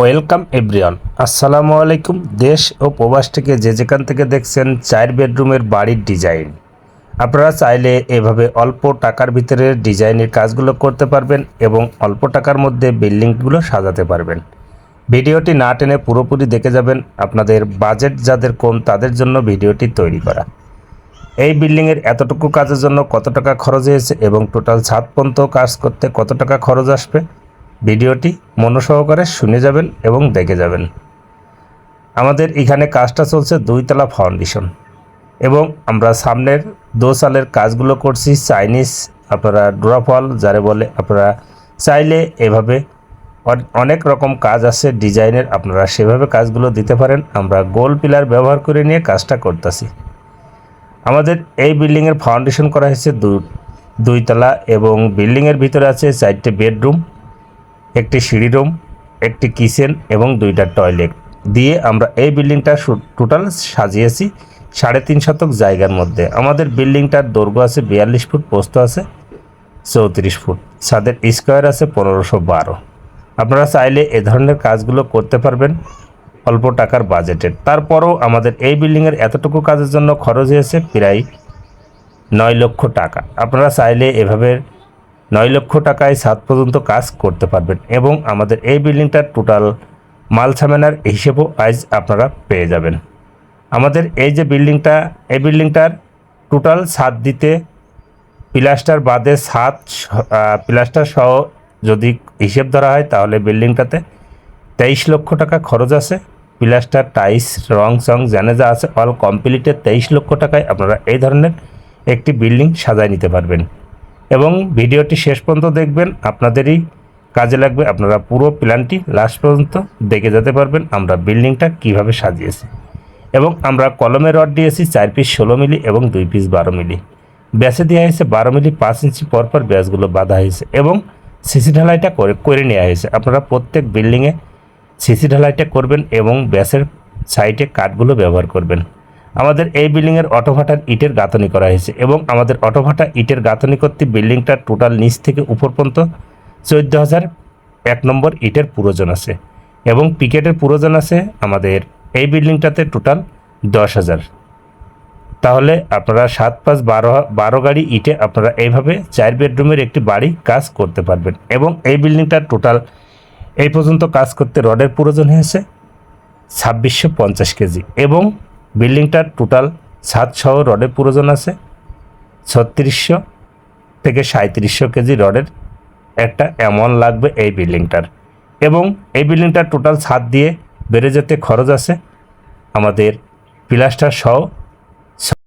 Welcome everyone. আসসালামু আলাইকুম। দেশ ও প্রবাস থেকে যে যেখান থেকে দেখছেন চার বেডরুমের বাড়ির ডিজাইন। আপনারা চাইলে এভাবে অল্প টাকার ভিতরে ডিজাইনের কাজগুলো করতে পারবেন এবং অল্প টাকার মধ্যে বিল্ডিংগুলো সাজাতে পারবেন। ভিডিওটি না টেনে পুরোপুরি দেখে যাবেন আপনাদের বাজেট যাদের কম তাদের জন্য ভিডিওটি তৈরি করা। এই বিল্ডিংয়ের এতটুকু কাজের জন্য কত টাকা খরচ হয়েছে এবং টোটাল ছাদ পর্যন্ত কাজ করতে কত টাকা খরচ আসবে? ভিডিওটি মনোসহকারে শুনে যাবেন এবং দেখে যাবেন। আমাদের এখানে কাজটা চলছে দুইতলা ফাউন্ডেশন এবং আমরা সামনের দো সালের কাজগুলো করছি চাইনিজ আপনারা ড্রফল, যারে বলে আপনারা চাইলে এভাবে অনেক রকম কাজ আছে, ডিজাইনের আপনারা সেভাবে কাজগুলো দিতে পারেন। আমরা গোল পিলার ব্যবহার করে নিয়ে কাজটা করতেছি। আমাদের এই বিল্ডিংয়ের ফাউন্ডেশন করা হয়েছে দুইতলা এবং বিল্ডিংয়ের ভিতরে আছে চারটে বেডরুম। একটি সিঁড়ি রুম, একটি কিচেন এবং দুইটা টয়লেট। দিয়ে আমরা এই বিল্ডিংটা টোটাল সাজিয়েছি সাড়ে তিন শতক জায়গার মধ্যে। আমাদের বিল্ডিংটার দৈর্ঘ্য আছে বিয়াল্লিশ ফুট পোস্ত আছে চৌত্রিশ ফুট। ছাদের স্কোয়ার আছে পনেরোশো বারো। আপনারা চাইলে এ ধরনের কাজগুলো করতে পারবেন অল্প টাকার বাজেটের তারপরও আমাদের এই বিল্ডিংয়ের এতটুকু কাজের জন্য খরচ হয়েছে প্রায় নয় লক্ষ টাকা। আপনারা চাইলে এভাবে নয় লক্ষ টাকায় সাত পর্যন্ত কাজ করতে পারবেন এবং আমাদের এই বিল্ডিংটার টোটাল মাল সামানার হিসেবও আজ আপনারা পেয়ে যাবেন। আমাদের এই যে বিল্ডিংটা, এই বিল্ডিংটার টোটাল ছাদ দিতে প্লাস্টার বাদে ছাদ স- প্লাস্টার সহ যদি হিসেব ধরা হয় তাহলে বিল্ডিংটাতে তেইশ লক্ষ টাকা খরচ আছে। প্লাস্টার টাইস রং সং জানে যা আছে অল কমপ্লিটের তেইশ লক্ষ টাকায় আপনারা এই ধরনের একটি বিল্ডিং সাজায় নিতে পারবেন। এবং ভিডিওটি শেষ পর্যন্ত দেখবেন। আপনাদেরই কাজে লাগবে। আপনারা পুরো প্ল্যানটি লাস্ট পর্যন্ত দেখে যেতে পারবেন আমরা বিল্ডিংটা কীভাবে সাজিয়েছি। এবং আমরা কলমে রড দিয়েছি চার পিস ষোলো মিলি এবং দুই পিস বারো মিলি। ব্যাসে দেওয়া হয়েছে বারো মিলি পাঁচ ইঞ্চি, পরপর ব্যাসগুলো বাঁধা হয়েছে এবং সিসি ঢালাইটা করে করে নেওয়া হয়েছে। আপনারা প্রত্যেক বিল্ডিংয়ে সিসি ঢালাইটা করবেন এবং ব্যাসের সাইডে কাঠগুলো ব্যবহার করবেন। আমাদের এই বিল্ডিংয়ের অটোভাটার ইটের গাঁথনি করা হয়েছে এবং আমাদের অটোভাটা ইটের গাঁথনি করতে বিল্ডিংটার টোটাল নিচ থেকে উপর পর্যন্ত চোদ্দ হাজার এক নম্বর ইটের পুরোজন আছে এবং পিকেটের পুরোজন আছে আমাদের এই বিল্ডিংটাতে টোটাল দশ হাজার। তাহলে আপনারা সাত পাঁচ বারো বারো গাড়ি ইটে আপনারা এইভাবে চার বেডরুমের একটি বাড়ি কাজ করতে পারবেন এবং এই বিল্ডিংটার টোটাল এই পর্যন্ত কাজ করতে রডের প্রয়োজন হয়েছে ছাব্বিশশো পঞ্চাশ কেজি এবং বিল্ডিংটার টোটাল সহ রডের প্রয়োজন আছে, ছত্রিশশো থেকে সাঁত্রিশশো কেজি রডের একটা অ্যামাউন্ট লাগবে এই বিল্ডিংটার। এবং এই বিল্ডিংটার টোটাল ছাদ দিয়ে বেড়ে যেতে খরচ আছে। আমাদের প্লাস্টার সহ